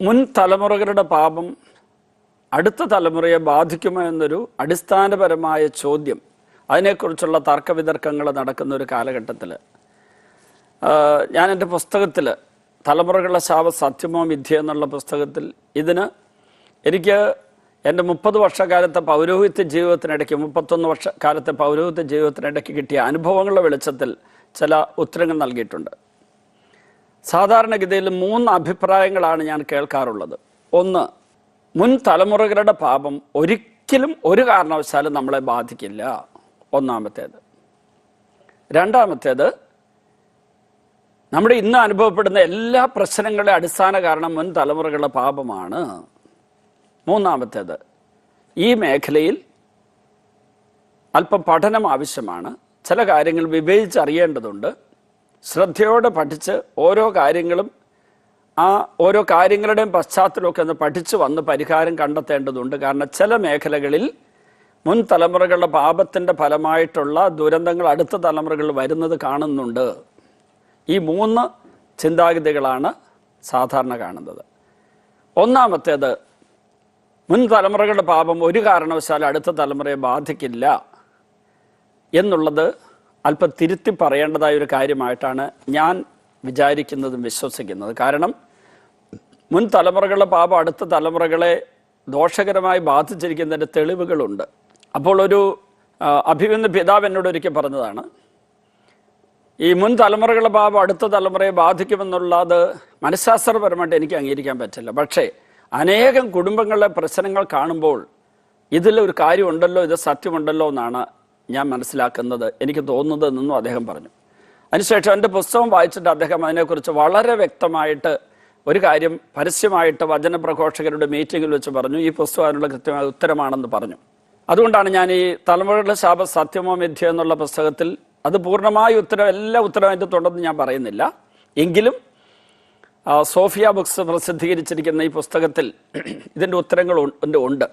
മുൻ തലമുറകളുടെ പാപം അടുത്ത തലമുറയെ ബാധിക്കുമോ എന്നൊരു അടിസ്ഥാനപരമായ ചോദ്യം. അതിനെക്കുറിച്ചുള്ള തർക്കവിതർക്കങ്ങൾ നടക്കുന്ന ഒരു കാലഘട്ടത്തിൽ ഞാൻ എന്റെ പുസ്തകത്തിൽ തലമുറകളുടെ ശാപ സത്യമോ വിദ്യ എന്നുള്ള പുസ്തകത്തിൽ ഇതിന് എനിക്ക് എന്റെ മുപ്പത് വർഷക്കാലത്തെ പൗരോഹിത്യ ജീവിതത്തിനിടയ്ക്ക് മുപ്പത്തൊന്ന് വർഷ കാലത്തെ പൗരോഹിത്യ ജീവിതത്തിനിടയ്ക്ക് കിട്ടിയ അനുഭവങ്ങളുടെ വെളിച്ചത്തിൽ ചില ഉത്തരങ്ങൾ നൽകിയിട്ടുണ്ട്. സാധാരണഗതിയിൽ മൂന്ന് അഭിപ്രായങ്ങളാണ് ഞാൻ കേൾക്കാറുള്ളത്. ഒന്ന് മുൻ തലമുറകളുടെ പാപം ഒരിക്കലും ഒരു കാരണവശാലും നമ്മളെ ബാധിക്കില്ല. ഒന്നാമത്തേത്. രണ്ടാമത്തേത് നമ്മുടെ ഇന്ന് അനുഭവപ്പെടുന്ന എല്ലാ പ്രശ്നങ്ങളുടെ അടിസ്ഥാന കാരണം മുൻ തലമുറകളുടെ പാപമാണ്. മൂന്നാമത്തേത് ഈ മേഖലയിൽ അല്പം പഠനം ആവശ്യമാണ്. ചില കാര്യങ്ങൾ വിവേചിച്ചറിയേണ്ടതുണ്ട്. ശ്രദ്ധയോടെ പഠിച്ച് ഓരോ കാര്യങ്ങളും ആ ഓരോ കാര്യങ്ങളുടെയും പശ്ചാത്തലമൊക്കെ ഒന്ന് പഠിച്ചു വന്ന് പരിഹാരം കണ്ടെത്തേണ്ടതുണ്ട്. കാരണം ചില മേഖലകളിൽ മുൻ തലമുറകളുടെ പാപത്തിന്റെ ഫലമായിട്ടുള്ള ദുരന്തങ്ങൾ അടുത്ത തലമുറകളിൽ വരുന്നത് കാണുന്നുണ്ട്. ഈ മൂന്ന് ചിന്താഗതികളാണ് സാധാരണ കാണുന്നത്. ഒന്നാമത്തേത് മുൻ തലമുറകളുടെ പാപം ഒരു കാരണവശാലും അടുത്ത തലമുറയെ ബാധിക്കില്ല എന്നുള്ളത് അല്പം തിരുത്തി പറയേണ്ടതായ ഒരു കാര്യമായിട്ടാണ് ഞാൻ വിചാരിക്കുന്നതും വിശ്വസിക്കുന്നത്. കാരണം മുൻ തലമുറകളുടെ പാപം അടുത്ത തലമുറകളെ ദോഷകരമായി ബാധിച്ചിരിക്കുന്നതിന്റെ തെളിവുകളുണ്ട്. അപ്പോൾ ഒരു അഭിമന്യ പിതാവ് എന്നോട് ഒരിക്കൽ പറഞ്ഞതാണ് ഈ മുൻ തലമുറകളുടെ പാപം അടുത്ത തലമുറയെ ബാധിക്കുമെന്നുള്ളത് മനഃശാസ്ത്രപരമായിട്ട് എനിക്ക് അംഗീകരിക്കാൻ പറ്റില്ല. പക്ഷേ അനേകം കുടുംബങ്ങളിലെ പ്രശ്നങ്ങൾ കാണുമ്പോൾ ഇതിൽ ഒരു കാര്യമുണ്ടല്ലോ ഇത് സത്യമുണ്ടല്ലോ എന്നാണ് ഞാൻ മനസ്സിലാക്കുന്നത് എനിക്ക് തോന്നുന്നത് എന്നും അദ്ദേഹം പറഞ്ഞു. അതിനുശേഷം എന്റെ പുസ്തകം വായിച്ചിട്ട് അദ്ദേഹം അതിനെക്കുറിച്ച് വളരെ വ്യക്തമായിട്ട് ഒരു കാര്യം പരസ്യമായിട്ട് വചനപ്രഘോഷകരുടെ മീറ്റിങ്ങിൽ വെച്ച് പറഞ്ഞു. ഈ പുസ്തകം അതിനുള്ള കൃത്യമായ ഉത്തരമാണെന്ന് പറഞ്ഞു. അതുകൊണ്ടാണ് ഞാൻ ഈ തലമുറകളുടെ ശാപ സത്യമോ മിഥ്യ എന്നുള്ള പുസ്തകത്തിൽ അത് പൂർണമായ ഉത്തരം എല്ലാ ഉത്തരവും തുടർന്ന് ഞാൻ പറയുന്നില്ല. എങ്കിലും സോഫിയ ബുക്സ് പ്രസിദ്ധീകരിച്ചിരിക്കുന്ന ഈ പുസ്തകത്തിൽ ഇതിന്റെ ഉത്തരങ്ങൾ ഉണ്ട്.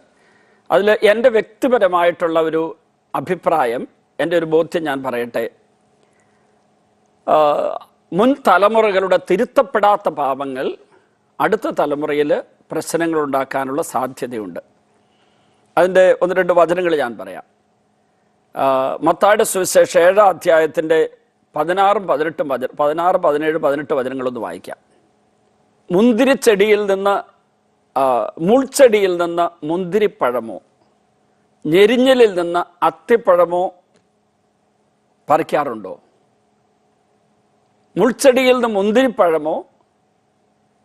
അതിൽ എന്റെ വ്യക്തിപരമായിട്ടുള്ള ഒരു അഭിപ്രായം എന്റെ ഒരു ബോധ്യം ഞാൻ പറയട്ടെ. മുൻ തലമുറകളുടെ തിരുത്തപ്പെടാത്ത പാപങ്ങൾ അടുത്ത തലമുറയിൽ പ്രശ്നങ്ങൾ ഉണ്ടാക്കാനുള്ള സാധ്യതയുണ്ട്. അതിന്റെ ഒന്ന് രണ്ട് വചനങ്ങൾ ഞാൻ പറയാം. മത്തായുടെ സുവിശേഷം ഏഴാം അധ്യായത്തിന്റെ പതിനാറും പതിനെട്ടും വചന പതിനാറ് പതിനേഴ് പതിനെട്ട് വചനങ്ങളൊന്ന് വായിക്കാം. മുന്തിരിച്ചെടിയിൽ നിന്ന് മുൾച്ചെടിയിൽ നിന്ന് മുന്തിരിപ്പഴമോ? ഞെരിഞ്ഞലിൽ നിന്ന് അത്തിപ്പഴമോ പറിക്കാറുണ്ടോ? മുൾച്ചെടിയിൽ നിന്ന് മുന്തിരിപ്പഴമോ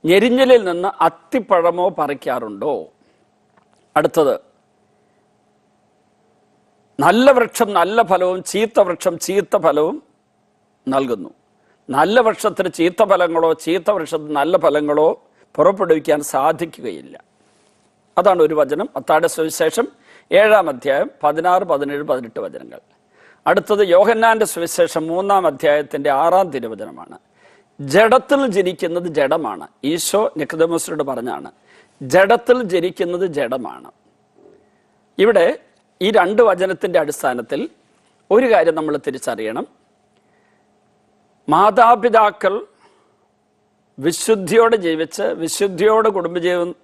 ഞെരിഞ്ഞലിൽ നിന്ന് അത്തിപ്പഴമോ പറിക്കാറുണ്ടോ? അടുത്തത് നല്ല വൃക്ഷം നല്ല ഫലവും ചീത്ത വൃക്ഷം ചീത്ത ഫലവും നൽകുന്നു. നല്ല വൃക്ഷത്തിന് ചീത്ത ഫലങ്ങളോ ചീത്ത വൃക്ഷത്തിന് നല്ല ഫലങ്ങളോ പുറപ്പെടുവിക്കാൻ സാധിക്കുകയില്ല. അതാണ് ഒരു വചനം. അത്താടെ സുവിശേഷം ഏഴാം അധ്യായം പതിനാറ് പതിനേഴ് പതിനെട്ട് വചനങ്ങൾ. അടുത്തത് യോഹന്നാന്റെ സുവിശേഷം മൂന്നാം അധ്യായത്തിന്റെ ആറാം തിരുവചനമാണ്. ജഡത്തിൽ ജനിക്കുന്നത് ജഡമാണ്. ഈശോ നിക്കതമോസിനോട് പറഞ്ഞാണ് ജഡത്തിൽ ജനിക്കുന്നത് ജഡമാണ്. ഇവിടെ ഈ രണ്ട് വചനത്തിന്റെ അടിസ്ഥാനത്തിൽ ഒരു കാര്യം നമ്മൾ തിരിച്ചറിയണം. മാതാപിതാക്കൾ വിശുദ്ധിയോടെ ജീവിച്ച് വിശുദ്ധിയോടെ കുടുംബജീവൻ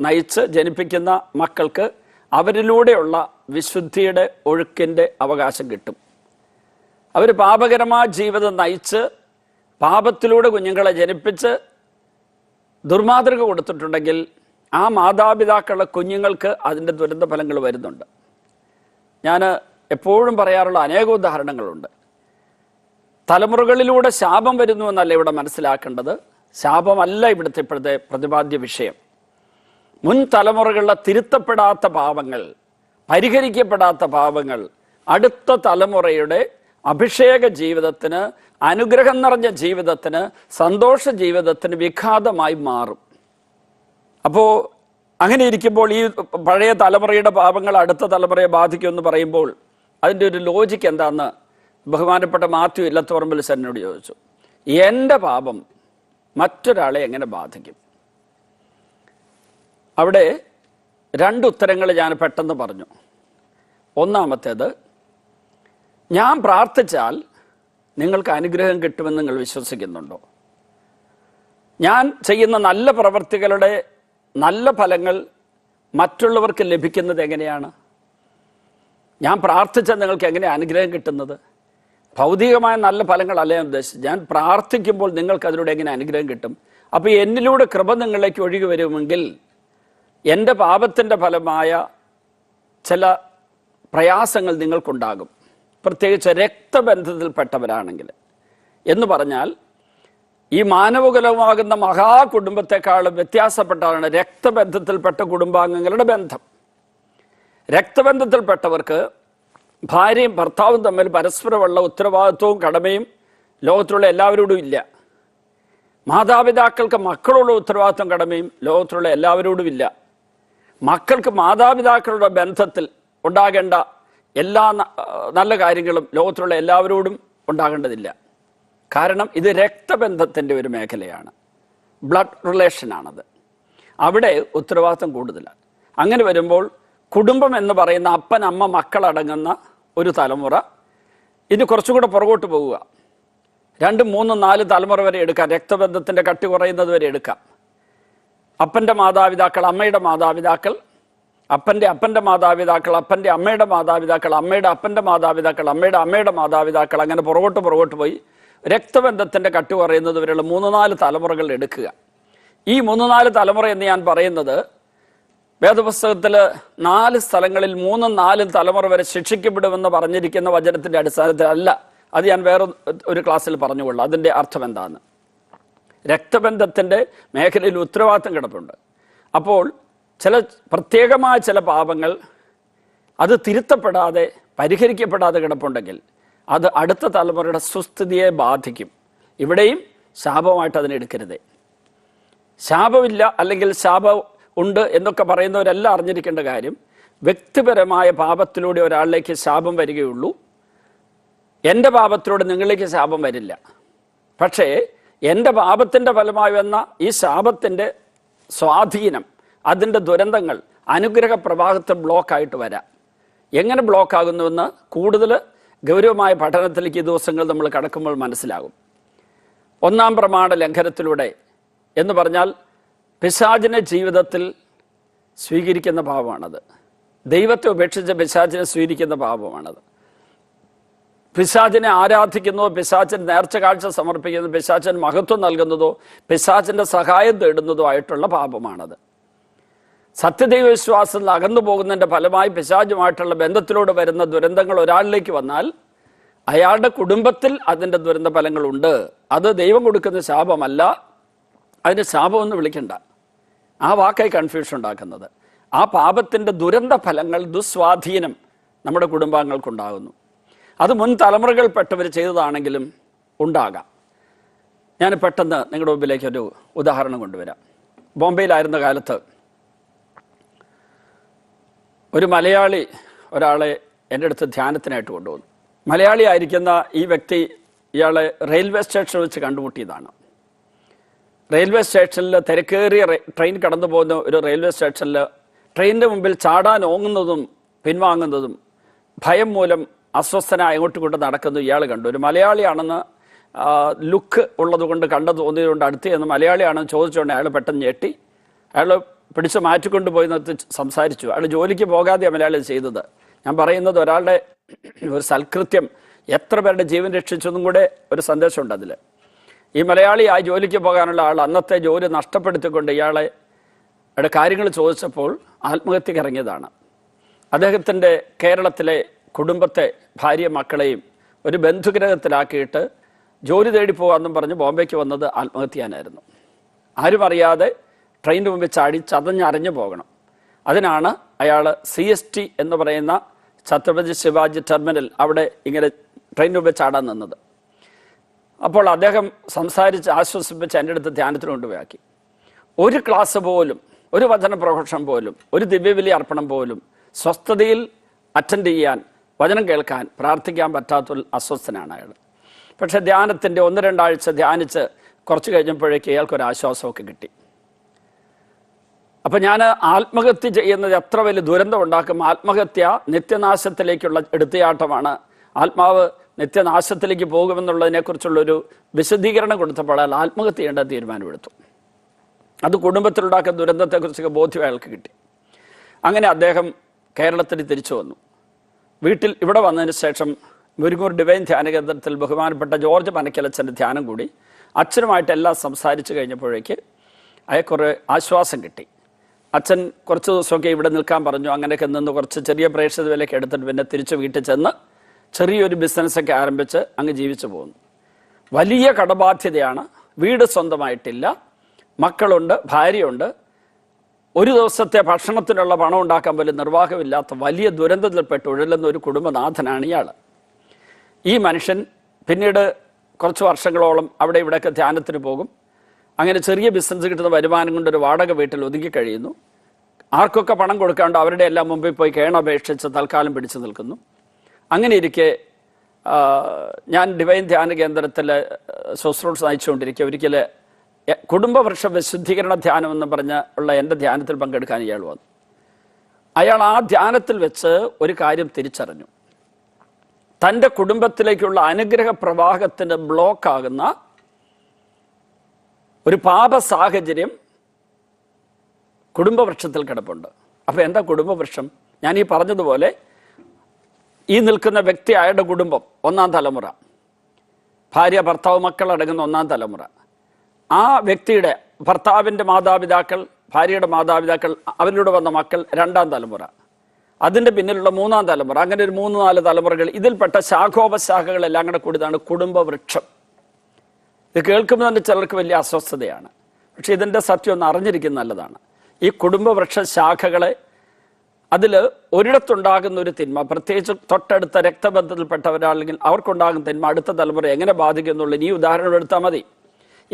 നയിച്ച് ജനിപ്പിക്കുന്ന മക്കൾക്ക് അവരിലൂടെയുള്ള വിശുദ്ധിയുടെ ഒഴുക്കിന്റെ അവകാശം കിട്ടും. അവർ പാപകരമായ ജീവിതം നയിച്ച് പാപത്തിലൂടെ കുഞ്ഞുങ്ങളെ ജനിപ്പിച്ച് ദുർമാതൃക കൊടുത്തിട്ടുണ്ടെങ്കിൽ ആ മാതാപിതാക്കളുടെ കുഞ്ഞുങ്ങൾക്ക് അതിന്റെ ദുരന്ത ഫലങ്ങൾ വരുന്നുണ്ട്. ഞാൻ എപ്പോഴും പറയാറുള്ള അനേക ഉദാഹരണങ്ങളുണ്ട്. തലമുറകളിലൂടെ ശാപം വരുന്നു എന്നല്ല ഇവിടെ മനസ്സിലാക്കേണ്ടത്. ശാപമല്ല ഇവിടുത്തെ ഇപ്പോഴത്തെ പ്രതിപാദ്യ വിഷയം. മുൻ തലമുറകളിലെ തിരുത്തപ്പെടാത്ത പാപങ്ങൾ പരിഹരിക്കപ്പെടാത്ത പാപങ്ങൾ അടുത്ത തലമുറയുടെ അഭിഷേക ജീവിതത്തിന് അനുഗ്രഹം നിറഞ്ഞ ജീവിതത്തിന് സന്തോഷ ജീവിതത്തിന് വിഘാതമായി മാറും. അപ്പോൾ അങ്ങനെ ഇരിക്കുമ്പോൾ ഈ പഴയ തലമുറയുടെ പാപങ്ങൾ അടുത്ത തലമുറയെ ബാധിക്കുമെന്ന് പറയുമ്പോൾ അതിന്റെ ഒരു ലോജിക്ക് എന്താന്ന് ബഹുമാനപ്പെട്ട മാത്യു ഇല്ലത്തോറമ്പിൽ സെന്നോട് ചോദിച്ചു. എന്റെ പാപം മറ്റൊരാളെ എങ്ങനെ ബാധിക്കും? അവിടെ രണ്ട് ഉത്തരങ്ങൾ ഞാൻ പെട്ടെന്ന് പറഞ്ഞു. ഒന്നാമത്തേത് ഞാൻ പ്രാർത്ഥിച്ചാൽ നിങ്ങൾക്ക് അനുഗ്രഹം കിട്ടുമെന്ന് നിങ്ങൾ വിശ്വസിക്കുന്നുണ്ടോ? ഞാൻ ചെയ്യുന്ന നല്ല പ്രവർത്തികളുടെ നല്ല ഫലങ്ങൾ മറ്റുള്ളവർക്ക് ലഭിക്കുന്നത് എങ്ങനെയാണ്? ഞാൻ പ്രാർത്ഥിച്ചാൽ നിങ്ങൾക്ക് എങ്ങനെ അനുഗ്രഹം കിട്ടുന്നത്? ഭൗതികമായ നല്ല ഫലങ്ങളല്ല ഞാൻ ഉദ്ദേശിച്ചത്. ഞാൻ പ്രാർത്ഥിക്കുമ്പോൾ നിങ്ങൾക്ക് അതിലൂടെ എങ്ങനെ അനുഗ്രഹം കിട്ടും? അപ്പോൾ എന്നിലൂടെ കൃപ നിങ്ങളിലേക്ക് ഒഴുകി വരുമെങ്കിൽ എന്റെ പാപത്തിന്റെ ഫലമായ ചില പ്രയാസങ്ങൾ നിങ്ങൾക്കുണ്ടാകും. പ്രത്യേകിച്ച് രക്തബന്ധത്തിൽപ്പെട്ടവരാണെങ്കിൽ. എന്ന് പറഞ്ഞാൽ ഈ മാനവകുലമാകുന്ന മഹാകുടുംബത്തെക്കാളും വ്യത്യാസപ്പെട്ടാണ് രക്തബന്ധത്തിൽപ്പെട്ട കുടുംബാംഗങ്ങളുടെ ബന്ധം. രക്തബന്ധത്തിൽപ്പെട്ടവർക്ക് ഭാര്യയും ഭർത്താവും തമ്മിൽ പരസ്പരമുള്ള ഉത്തരവാദിത്വവും കടമയും ലോകത്തിലുള്ള എല്ലാവരോടും ഇല്ല. മാതാപിതാക്കൾക്ക് മക്കളുള്ള ഉത്തരവാദിത്വം കടമയും ലോകത്തിലുള്ള എല്ലാവരോടും ഇല്ല. മക്കൾക്ക് മാതാപിതാക്കളുടെ ബന്ധത്തിൽ ഉണ്ടാകേണ്ട എല്ലാ നല്ല കാര്യങ്ങളും ലോകത്തിലുള്ള എല്ലാവരോടും ഉണ്ടാകേണ്ടതില്ല. കാരണം ഇത് രക്തബന്ധത്തിന്റെ ഒരു മേഖലയാണ്. ബ്ലഡ് റിലേഷനാണത്. അവിടെ ഉത്തരവാദിത്വം കൂടുതലാണ്. അങ്ങനെ വരുമ്പോൾ കുടുംബം എന്ന് പറയുന്ന അപ്പൻ അമ്മ മക്കളടങ്ങുന്ന ഒരു തലമുറ ഇത് കുറച്ചും കൂടെ പുറകോട്ട് പോവുക. രണ്ട് മൂന്ന് നാല് തലമുറ വരെ എടുക്കാം. രക്തബന്ധത്തിന്റെ കട്ടി കുറയുന്നത് വരെ എടുക്കാം. അപ്പന്റെ മാതാപിതാക്കൾ അമ്മയുടെ മാതാപിതാക്കൾ അപ്പന്റെ അപ്പന്റെ മാതാപിതാക്കൾ അപ്പന്റെ അമ്മയുടെ മാതാപിതാക്കൾ അമ്മയുടെ അപ്പന്റെ മാതാപിതാക്കൾ അമ്മയുടെ അമ്മയുടെ മാതാപിതാക്കൾ അങ്ങനെ പുറകോട്ട് പുറകോട്ട് പോയി രക്തബന്ധത്തിന്റെ കട്ട് പറയുന്നത് വരെയുള്ള മൂന്ന് നാല് തലമുറകൾ എടുക്കുക. ഈ മൂന്ന് നാല് തലമുറ എന്ന് ഞാൻ പറയുന്നത് വേദപുസ്തകത്തിൽ നാല് സ്ഥലങ്ങളിൽ മൂന്നും നാലും തലമുറ വരെ ശിക്ഷിക്കപ്പെടുമെന്ന് പറഞ്ഞിരിക്കുന്ന വചനത്തിന്റെ അടിസ്ഥാനത്തിലല്ല. അത് ഞാൻ വേറെ ഒരു ക്ലാസ്സിൽ പറഞ്ഞുകൊള്ളാം. അതിന്റെ അർത്ഥം എന്താണ് രക്തബന്ധത്തിന്റെ മേഖലയിൽ ഉത്തരവാദിത്തം കിടപ്പുണ്ട്. അപ്പോൾ ചില പ്രത്യേകമായ ചില പാപങ്ങൾ അത് തിരുത്തപ്പെടാതെ പരിഹരിക്കപ്പെടാതെ കിടപ്പുണ്ടെങ്കിൽ അത് അടുത്ത തലമുറയുടെ സുസ്ഥിതിയെ ബാധിക്കും. ഇവിടെയും ശാപമായിട്ട് അതിനെടുക്കരുത് ശാപമില്ല അല്ലെങ്കിൽ ശാപം ഉണ്ട് എന്നൊക്കെ പറയുന്നവരെല്ലാം അറിഞ്ഞിരിക്കേണ്ട കാര്യം വ്യക്തിപരമായ പാപത്തിലൂടെ ഒരാളിലേക്ക് ശാപം വരികയുള്ളൂ. എന്റെ പാപത്തിലൂടെ നിങ്ങളിലേക്ക് ശാപം വരില്ല. പക്ഷേ എന്റെ പാപത്തിന്റെ ഫലമായി വന്ന ഈ ശാപത്തിന്റെ സ്വാധീനം അതിന്റെ ദുരന്തങ്ങൾ അനുഗ്രഹ പ്രവാഹത്തെ ബ്ലോക്കായിട്ട് വരാം. എങ്ങനെ ബ്ലോക്കാകുന്നുവെന്ന് കൂടുതൽ ഗൗരവമായ പഠനത്തിലേക്ക് ഈ ദിവസങ്ങൾ നമ്മൾ കടക്കുമ്പോൾ മനസ്സിലാകും. ഒന്നാം പ്രമാണ ലംഘനത്തിലൂടെ എന്ന് പറഞ്ഞാൽ പിശാചിനെ ജീവിതത്തിൽ സ്വീകരിക്കുന്ന ഭാവമാണത് ദൈവത്തെ ഉപേക്ഷിച്ച് പിശാചിനെ സ്വീകരിക്കുന്ന ഭാവമാണത് പിശാചിനെ ആരാധിക്കുന്നതോ പിശാചൻ നേർച്ച കാഴ്ച സമർപ്പിക്കുന്നതോ പിശാചൻ മഹത്വം നൽകുന്നതോ പിശാചിന്റെ സഹായം തേടുന്നതോ ആയിട്ടുള്ള പാപമാണത്. സത്യദൈവ വിശ്വാസം അകന്നു പോകുന്നതിന്റെ ഫലമായി പിശാചുമായിട്ടുള്ള ബന്ധത്തിലൂടെ വരുന്ന ദുരന്തങ്ങൾ ഒരാളിലേക്ക് വന്നാൽ അയാളുടെ കുടുംബത്തിൽ അതിന്റെ ദുരന്ത ഫലങ്ങളുണ്ട്. അത് ദൈവം കൊടുക്കുന്ന ശാപമല്ല. അതിന് ശാപമെന്ന് വിളിക്കണ്ട. ആ വാക്കായി കൺഫ്യൂഷൻ ഉണ്ടാക്കുന്നത്. ആ പാപത്തിന്റെ ദുരന്ത ഫലങ്ങൾ ദുസ്വാധീനം നമ്മുടെ കുടുംബാംഗങ്ങൾക്കുണ്ടാകുന്നു. അത് മുൻ തലമുറകൾപ്പെട്ടവർ ചെയ്തതാണെങ്കിലും ഉണ്ടാകാം. ഞാൻ പെട്ടെന്ന് നിങ്ങളുടെ മുമ്പിലേക്ക് ഒരു ഉദാഹരണം കൊണ്ടുവരാം. ബോംബെയിലായിരുന്ന കാലത്ത് ഒരു മലയാളി ഒരാളെ എന്റെ അടുത്ത് ധ്യാനത്തിനായിട്ട് കൊണ്ടുവന്നു. മലയാളി ആയിരിക്കുന്ന ഈ വ്യക്തി ഇയാളെ റെയിൽവേ സ്റ്റേഷനിൽ വെച്ച് കണ്ടുമുട്ടിയതാണ്. റെയിൽവേ സ്റ്റേഷനിൽ തിരക്കേറിയ ട്രെയിൻ കടന്നു പോകുന്ന ഒരു റെയിൽവേ സ്റ്റേഷനിൽ ട്രെയിനിന്റെ മുമ്പിൽ ചാടാൻ ഓങ്ങുന്നതും പിൻവാങ്ങുന്നതും ഭയം മൂലം അസ്വസ്ഥനായി അങ്ങോട്ട് കൊണ്ട് നടക്കുന്നു ഇയാൾ കണ്ടു. ഒരു മലയാളിയാണെന്ന് ലുക്ക് ഉള്ളത് കൊണ്ട് കണ്ടു തോന്നിയതുകൊണ്ട് അടുത്ത് ചെന്ന് മലയാളിയാണെന്ന് ചോദിച്ചുകൊണ്ട് അയാൾ പെട്ടെന്ന് ഞെട്ടി. അയാൾ പിടിച്ച് മാറ്റിക്കൊണ്ട് പോയി നിർത്തി സംസാരിച്ചു. അയാൾ ജോലിക്ക് പോകാതെ മലയാളി ചെയ്തത്. ഞാൻ പറയുന്നത് ഒരാളുടെ ഒരു സൽകൃത്യം എത്ര പേരുടെ ജീവൻ രക്ഷിച്ചതും കൂടെ ഒരു സന്ദേശമുണ്ട് അതിൽ ഈ മലയാളി ആ ജോലിക്ക് പോകാനുള്ള ആൾ അന്നത്തെ ജോലി നഷ്ടപ്പെടുത്തിക്കൊണ്ട് ഇയാളെ കാര്യങ്ങൾ ചോദിച്ചപ്പോൾ ആത്മഹത്യക്ക് ഇറങ്ങിയതാണ്. അദ്ദേഹത്തിന്റെ കേരളത്തിലെ കുടുംബത്തെ ഭാര്യ മക്കളെയും ഒരു ബന്ധുഗ്രഹത്തിലാക്കിയിട്ട് ജോലി തേടി പോകാമെന്നും പറഞ്ഞ് ബോംബെക്ക് വന്നത് ആത്മഹത്യാനായിരുന്നു. ആരും അറിയാതെ ട്രെയിനിന് മുമ്പിൽ ചാടി ചതഞ്ഞറിഞ്ഞു പോകണം. അതിനാണ് അയാൾ സി എസ് ടി എന്ന് പറയുന്ന ഛത്രപതി ശിവാജി ടെർമിനൽ അവിടെ ഇങ്ങനെ ട്രെയിനിന് മുമ്പിൽ ചാടാൻ നിന്നത്. അപ്പോൾ അദ്ദേഹം സംസാരിച്ച് ആശ്വസിപ്പിച്ച് എന്റെ അടുത്ത് ധ്യാനത്തിന് കൊണ്ടുപോയാക്കി. ഒരു ക്ലാസ് പോലും ഒരു വചന പ്രഘോഷം പോലും ഒരു ദിവ്യബലി അർപ്പണം പോലും സ്വസ്ഥതയിൽ അറ്റൻഡ് ചെയ്യാൻ വചനം കേൾക്കാൻ പ്രാർത്ഥിക്കാൻ പറ്റാത്തൊരു അസ്വസ്ഥനാണ് അയാൾ. പക്ഷേ ധ്യാനത്തിന്റെ ഒന്ന് രണ്ടാഴ്ച ധ്യാനിച്ച് കുറച്ച് കഴിഞ്ഞപ്പോഴേക്ക് അയാൾക്കൊരു ആശ്വാസമൊക്കെ കിട്ടി. അപ്പം ഞാൻ ആത്മഹത്യ ചെയ്യുന്നത് എത്ര വലിയ ദുരന്തം ഉണ്ടാക്കും? ആത്മഹത്യ നിത്യനാശത്തിലേക്കുള്ള എടുത്തുചാട്ടമാണ് ആത്മാവ് നിത്യനാശത്തിലേക്ക് പോകുമെന്നുള്ളതിനെക്കുറിച്ചുള്ളൊരു വിശദീകരണം കൊടുത്തപ്പോൾ ആത്മഹത്യ ചെയ്യേണ്ട തീരുമാനമെടുത്തു. അത് കുടുംബത്തിലുണ്ടാക്കുന്ന ദുരന്തത്തെക്കുറിച്ചൊക്കെ ബോധ്യം അയാൾക്ക് കിട്ടി. അങ്ങനെ അദ്ദേഹം കേരളത്തിൽ തിരിച്ചു വന്നു. വീട്ടിൽ ഇവിടെ വന്നതിന് ശേഷം മുരുകൂർ ഡിവൈൻ ധ്യാന കേന്ദ്രത്തിൽ ബഹുമാനപ്പെട്ട ജോർജ് പനക്കലച്ചന്റെ ധ്യാനം കൂടി അച്ഛനുമായിട്ട് എല്ലാം സംസാരിച്ചു കഴിഞ്ഞപ്പോഴേക്ക് അയാൾക്കൊരു ആശ്വാസം കിട്ടി. അച്ഛൻ കുറച്ച് ദിവസമൊക്കെ ഇവിടെ നിൽക്കാൻ പറഞ്ഞു. അങ്ങനെയൊക്കെ നിന്ന് കുറച്ച് ചെറിയ പ്രേക്ഷക വിലയൊക്കെ എടുത്തിട്ട് പിന്നെ തിരിച്ച് വീട്ടിൽ ചെന്ന് ചെറിയൊരു ബിസിനസ്സൊക്കെ ആരംഭിച്ച് അങ്ങ് ജീവിച്ചു പോകുന്നു. വലിയ കടബാധ്യതയാണ്. വീട് സ്വന്തമായിട്ടില്ല. മക്കളുണ്ട് ഭാര്യയുണ്ട്. ഒരു ദിവസത്തെ ഭക്ഷണത്തിനുള്ള പണം ഉണ്ടാക്കാൻ പോലും നിർവാഹമില്ലാത്ത വലിയ ദുരന്തത്തിൽപ്പെട്ട് ഉഴലുന്ന ഒരു കുടുംബനാഥനാണ് ഇയാൾ. ഈ മനുഷ്യൻ പിന്നീട് കുറച്ച് വർഷങ്ങളോളം അവിടെ ഇവിടെയൊക്കെ ധ്യാനത്തിന് പോകും. അങ്ങനെ ചെറിയ ബിസിനസ് കിട്ടുന്ന വരുമാനം കൊണ്ട് ഒരു വാടക വീട്ടിൽ ഒതുങ്ങി കഴിയുന്നു. ആർക്കൊക്കെ പണം കൊടുക്കാണ്ട് അവരുടെ എല്ലാം മുമ്പിൽ പോയി കേണപേക്ഷിച്ച് തൽക്കാലം പിടിച്ചു നിൽക്കുന്നു. അങ്ങനെ ഇരിക്കെ ഞാൻ ഡിവൈൻ ധ്യാന കേന്ദ്രത്തിൽ ശുശ്രൂഷ നയിച്ചുകൊണ്ടിരിക്കുക ഒരിക്കൽ കുടുംബവൃക്ഷ വിശുദ്ധീകരണ ധ്യാനം എന്ന് പറഞ്ഞ ഉള്ള എന്റെ ധ്യാനത്തിൽ പങ്കെടുക്കാൻ ഇയാൾ വന്നു. അയാൾ ആ ധ്യാനത്തിൽ വെച്ച് ഒരു കാര്യം തിരിച്ചറിഞ്ഞു. തന്റെ കുടുംബത്തിലേക്കുള്ള അനുഗ്രഹ പ്രവാഹത്തിന്റെ ബ്ലോക്കാകുന്ന ഒരു പാപ സാഹചര്യം കുടുംബവൃക്ഷത്തിൽ കിടപ്പുണ്ട്. അപ്പോൾ എന്താ കുടുംബവൃക്ഷം ഞാൻ ഈ പറഞ്ഞതുപോലെ ഈ നിൽക്കുന്ന വ്യക്തി അയാളുടെ കുടുംബം ഒന്നാം തലമുറ. ഭാര്യ ഭർത്താവ് മക്കൾ അടങ്ങുന്ന ഒന്നാം തലമുറ. ആ വ്യക്തിയുടെ ഭർത്താവിന്റെ മാതാപിതാക്കൾ ഭാര്യയുടെ മാതാപിതാക്കൾ അവരിലൂടെ വന്ന മക്കൾ രണ്ടാം തലമുറ. അതിന്റെ പിന്നിലുള്ള മൂന്നാം തലമുറ. അങ്ങനെ ഒരു മൂന്ന് നാല് തലമുറകൾ ഇതിൽപ്പെട്ട ശാഖോപശാഖകളെല്ലാം കൂടെ കൂടിയതാണ് കുടുംബവൃക്ഷം. ഇത് കേൾക്കുമ്പോൾ തന്നെ ചിലർക്ക് വലിയ അസ്വസ്ഥതയാണ്. പക്ഷെ ഇതിന്റെ സത്യം ഒന്ന് അറിഞ്ഞിരിക്കുന്നത് നല്ലതാണ്. ഈ കുടുംബവൃക്ഷ ശാഖകളെ അതിൽ ഒരിടത്തുണ്ടാകുന്ന ഒരു തിന്മ പ്രത്യേകിച്ച് തൊട്ടടുത്ത രക്തബന്ധത്തിൽപ്പെട്ടവരാണെങ്കിൽ അവർക്കുണ്ടാകുന്ന തിന്മ അടുത്ത തലമുറ എങ്ങനെ ബാധിക്കുന്നുള്ളൂ ഇനി ഉദാഹരണം എടുത്താൽ മതി.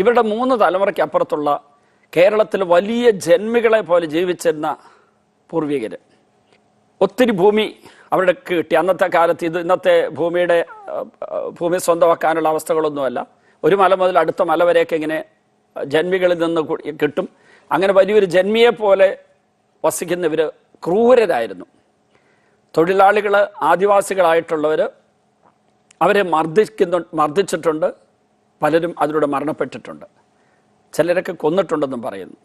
ഇവരുടെ മൂന്ന് തലമുറയ്ക്ക് അപ്പുറത്തുള്ള കേരളത്തിൽ വലിയ ജന്മികളെ പോലെ ജീവിച്ചിരുന്ന പൂർവികർ. ഒത്തിരി ഭൂമി അവരുടെ കിട്ടി. അന്നത്തെ കാലത്ത് ഇത് ഇന്നത്തെ ഭൂമിയുടെ ഭൂമി സ്വന്തമാക്കാനുള്ള അവസ്ഥകളൊന്നുമല്ല. ഒരു മല മുതൽ അടുത്ത മല വരെയൊക്കെ ഇങ്ങനെ ജന്മികളിൽ നിന്ന് കിട്ടും. അങ്ങനെ വലിയൊരു ജന്മിയെ പോലെ വസിക്കുന്നവർ ക്രൂരരായിരുന്നു. തൊഴിലാളികൾ ആദിവാസികളായിട്ടുള്ളവർ അവരെ മർദ്ദിക്കുന്നു മർദ്ദിച്ചിട്ടുണ്ട്. പലരും അതിലൂടെ മരണപ്പെട്ടിട്ടുണ്ട്. ചിലരൊക്കെ കൊന്നിട്ടുണ്ടെന്നും പറയുന്നു.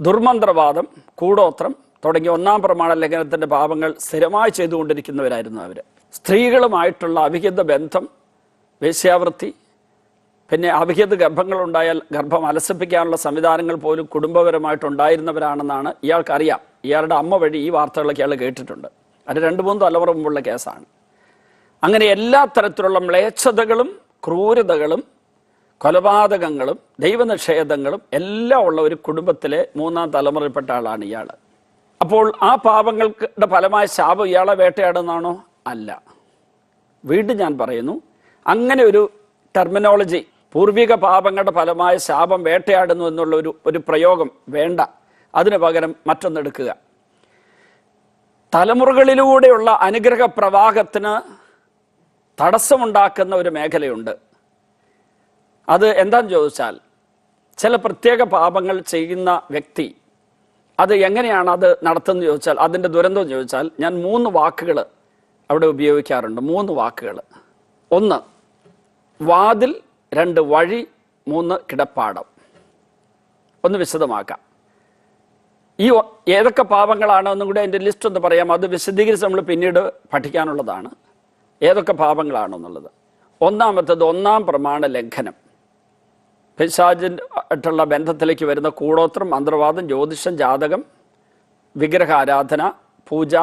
ദുർമന്ത്രവാദം കൂടോത്രം തുടങ്ങിയ ഒന്നാം പ്രമാണ ലംഘനത്തിന്റെ പാപങ്ങൾ സ്ഥിരമായി ചെയ്തുകൊണ്ടിരിക്കുന്നവരായിരുന്നു അവർ സ്ത്രീകളുമായിട്ടുള്ള അവിഹിത ബന്ധം വേശ്യാവൃത്തി പിന്നെ അവിഹിത ഗർഭങ്ങളുണ്ടായാൽ ഗർഭം അലസിപ്പിക്കാനുള്ള സംവിധാനങ്ങൾ പോലും കുടുംബപരമായിട്ടുണ്ടായിരുന്നവരാണെന്നാണ് ഇയാൾക്കറിയാം. ഇയാളുടെ അമ്മ വഴി ഈ വാർത്തകളൊക്കെ ഇയാൾ കേട്ടിട്ടുണ്ട്. അത് രണ്ട് മൂന്ന് തലമുറ മുമ്പുള്ള കേസാണ്. അങ്ങനെ എല്ലാ തരത്തിലുള്ള മ്ലേച്ഛതകളും ക്രൂരതകളും കൊലപാതകങ്ങളും ദൈവനിഷേധങ്ങളും എല്ലാം ഉള്ള ഒരു കുടുംബത്തിലെ മൂന്നാം തലമുറയിൽപ്പെട്ട ആളാണ് ഇയാൾ അപ്പോൾ ആ പാപങ്ങളുടെ ഫലമായ ശാപം ഇയാളെ വേട്ടയാടുന്നതാണോ? അല്ല. വീണ്ടും ഞാൻ പറയുന്നു അങ്ങനെ ഒരു ടെർമിനോളജി പൂർവിക പാപങ്ങളുടെ ഫലമായ ശാപം വേട്ടയാടുന്നു എന്നുള്ള ഒരു ഒരു പ്രയോഗം വേണ്ട. അതിനു പകരം മറ്റൊന്നെടുക്കുക തലമുറകളിലൂടെയുള്ള അനുഗ്രഹ പ്രവാഹത്തിന് തടസ്സമുണ്ടാക്കുന്ന ഒരു മേഖലയുണ്ട്. അത് എന്താന്ന് ചോദിച്ചാൽ ചില പ്രത്യേക പാപങ്ങൾ ചെയ്യുന്ന വ്യക്തി അത് എങ്ങനെയാണ് അത് നടത്തുന്നത് ചോദിച്ചാൽ അതിന്റെ ദുരന്തം ചോദിച്ചാൽ ഞാൻ മൂന്ന് വാക്കുകൾ അവിടെ ഉപയോഗിക്കാറുണ്ട്. മൂന്ന് വാക്കുകൾ ഒന്ന് വാതിൽ രണ്ട് വഴി മൂന്ന് കിടപ്പാടം. ഒന്ന് വിശദമാക്കാം. ഈ ഏതൊക്കെ പാപങ്ങളാണ്? എന്നും കൂടി അതിന്റെ ലിസ്റ്റ് ഒന്ന് പറയാം അത് വിശദീകരിച്ച് നമ്മൾ പിന്നീട് പഠിക്കാനുള്ളതാണ്. ഏതൊക്കെ പാപങ്ങളാണെന്നുള്ളത്. ഒന്നാമത്തത് ഒന്നാം പ്രമാണ ലംഘനം. പിശാചിന്റെ ബന്ധത്തിലേക്ക് വരുന്ന കൂടോത്രം മന്ത്രവാദം ജ്യോതിഷം ജാതകം വിഗ്രഹ ആരാധന പൂജ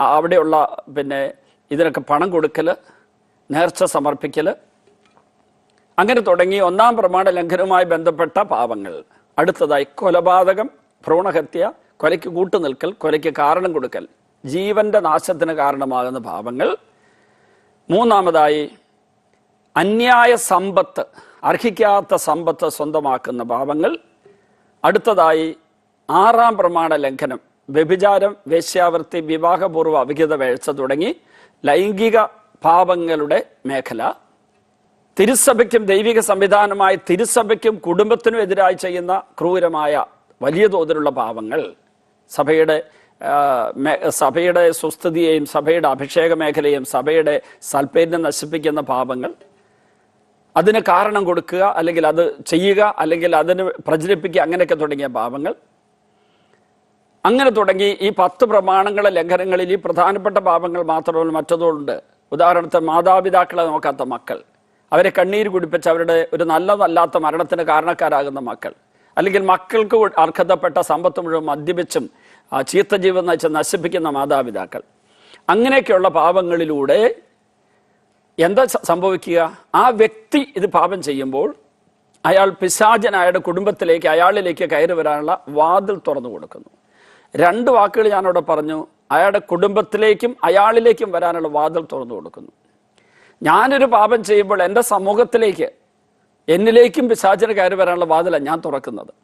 അവിടെയുള്ള പിന്നെ ഇതിനൊക്കെ പണം കൊടുക്കൽ നേർച്ച സമർപ്പിക്കൽ അങ്ങനെ തുടങ്ങി ഒന്നാം പ്രമാണ ലംഘനവുമായി ബന്ധപ്പെട്ട പാപങ്ങൾ. അടുത്തതായി കൊലപാതകം ഭ്രൂണഹത്യ കൊലയ്ക്ക് കൂട്ടുനിൽക്കൽ കൊലയ്ക്ക് കാരണം കൊടുക്കൽ ജീവന്റെ നാശത്തിന് കാരണമാകുന്ന പാപങ്ങൾ. മൂന്നാമതായി അന്യായ സമ്പത്ത് അർഹിക്കാത്ത സമ്പത്ത് സ്വന്തമാക്കുന്ന പാപങ്ങൾ. അടുത്തതായി ആറാം പ്രമാണ ലംഘനം വ്യഭിചാരം വേശ്യാവൃത്തി വിവാഹപൂർവ അവിഹിത വേഴ്ച തുടങ്ങി ലൈംഗിക പാപങ്ങളുടെ മേഖല. തിരുസഭയ്ക്കും ദൈവിക സംവിധാനമായി തിരുസഭയ്ക്കും കുടുംബത്തിനും എതിരായി ചെയ്യുന്ന ക്രൂരമായ വലിയ തോതിലുള്ള പാപങ്ങൾ. സഭയുടെ സഭയുടെ സുസ്ഥിതിയെയും സഭയുടെ അഭിഷേക മേഖലയും സഭയുടെ സൽപ്പേരിനെ നശിപ്പിക്കുന്ന പാപങ്ങൾ അതിന് കാരണം കൊടുക്കുക അല്ലെങ്കിൽ അത് ചെയ്യുക അല്ലെങ്കിൽ അതിന് പ്രചരിപ്പിക്കുക അങ്ങനെയൊക്കെ തുടങ്ങിയ പാപങ്ങൾ. അങ്ങനെ തുടങ്ങി ഈ പത്ത് പ്രമാണങ്ങളെ ലംഘനങ്ങളിൽ ഈ പ്രധാനപ്പെട്ട പാപങ്ങൾ മാത്രമല്ല മറ്റതുണ്ട് ഉദാഹരണത്തിന് മാതാപിതാക്കളെ നോക്കാത്ത മക്കൾ. അവരെ കണ്ണീര് കുടിപ്പിച്ച് അവരുടെ ഒരു നല്ലതല്ലാത്ത മരണത്തിന് കാരണക്കാരാകുന്ന മക്കൾ. അല്ലെങ്കിൽ മക്കൾക്ക് അർഹതപ്പെട്ട സമ്പത്ത് മുഴുവൻ മദ്യപിച്ചും ചീത്ത ജീവൻ നയിച്ച് നശിപ്പിക്കുന്ന മാതാപിതാക്കൾ. അങ്ങനെയൊക്കെയുള്ള പാപങ്ങളിലൂടെ എന്താ സംഭവിക്കുക? ആ വ്യക്തി ഇത് പാപം ചെയ്യുമ്പോൾ അയാൾ പിശാചനായുടെ കുടുംബത്തിലേക്ക് അയാളിലേക്ക് കയറി വരാനുള്ള വാതിൽ തുറന്നു കൊടുക്കുന്നു. രണ്ട് വാക്കുകൾ ഞാനവിടെ പറഞ്ഞു. അയാളുടെ കുടുംബത്തിലേക്കും അയാളിലേക്കും വരാനുള്ള വാതിൽ തുറന്നു കൊടുക്കുന്നു. ഞാനൊരു പാപം ചെയ്യുമ്പോൾ എന്റെ സമൂഹത്തിലേക്ക് എന്നിലേക്കും പിശാചിന് കയറി വരാനുള്ള വാതിലാണ് ഞാൻ തുറക്കുന്നത്.